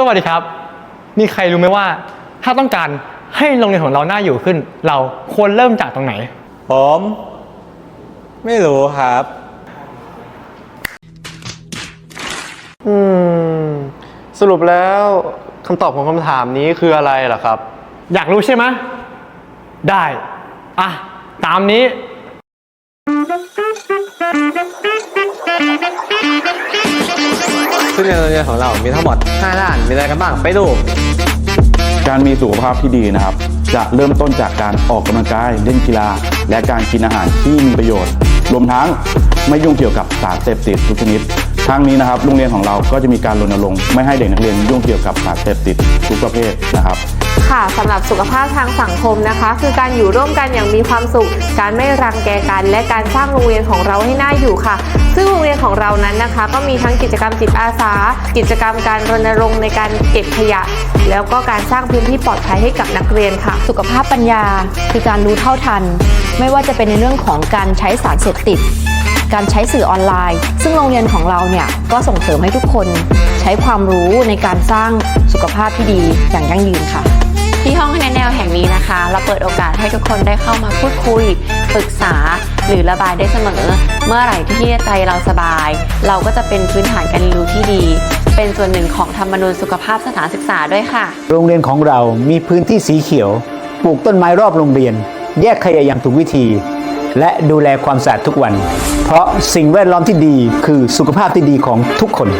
สวัสดีครับ มีใครรู้ไหมว่า ถ้าต้องการให้โรงเรียนของเราน่าอยู่ขึ้น เราควรเริ่มจากตรงไหน ผม ไม่รู้ครับ อืม สรุปแล้วคำตอบของคำถามนี้คืออะไรล่ะครับ อยากรู้ใช่ไหมได้ อะ ตามนี้ ซึ่งในโรงเรียนของเรามีทั้งหมด 5 ด้าน มีอะไรกันบ้าง ไปดู การมีสุขภาพที่ดีนะครับ จะเริ่มต้นจากการออกกำลังกายเล่นกีฬา และการกินอาหารที่มีประโยชน์ รวมทั้งไม่ยุ่งเกี่ยวกับสารเสพติดทุกชนิดทั้งนี้นะครับโรงเรียนของเราก็จะมีการรณรงค์ไม่ให้เด็กนักเรียนยุ่งเกี่ยวกับสารเสพติดทุกประเภทนะครับ ค่ะสำหรับสุขภาพทางสังคมนะคะ คือการอยู่ร่วมกันอย่างมีความสุข การไม่รังแกกัน และการสร้างโรงเรียนของเราให้น่าอยู่ค่ะ ซึ่งโรงเรียนของเรานั้นนะคะ ก็มีทั้งกิจกรรมจิตอาสา กิจกรรมการรณรงค์ในการเก็บขยะ แล้วก็การสร้างพื้นที่ปลอดภัยให้กับนักเรียนค่ะ สุขภาพปัญญา คือการรู้เท่าทัน ไม่ว่าจะเป็นในเรื่องของการใช้สารเสพติด การใช้สื่อออนไลน์ ซึ่งโรงเรียนของเราเนี่ยก็ส่งเสริมให้ทุกคน ใช้ความรู้ในการสร้างสุขภาพที่ดีอย่างยั่งยืนค่ะ ที่ห้องคะแนนแนวแห่งนี้นะคะ เราเปิดโอกาสให้ทุกคนได้เข้ามาพูดคุย ปรึกษา หรือระบายได้เสมอ เมื่อไหร่ที่ใจเราสบาย เราก็จะเป็นพื้นฐานการเรียนรู้ที่ดี เป็นส่วนหนึ่งของธรรมนูญสุขภาพสถานศึกษาด้วยค่ะ โรงเรียนของเรามีพื้นที่สีเขียว ปลูกต้นไม้รอบโรงเรียน แยกขยะอย่างถูกวิธี และดูแลความสะอาดทุกวัน เพราะสิ่งแวดล้อมที่ดีคือสุขภาพที่ดีของทุกคน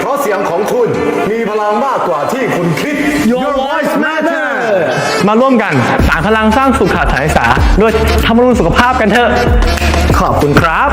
เพราะเสียงของคุณมีพลังมากกว่าที่คุณคิด Your voice matter มาร่วมกันสร้างพลังสร้างสุขขาดสานศึกษาด้วยทำรุนูญสุขภาพกันเถอะ ขอบคุณครับ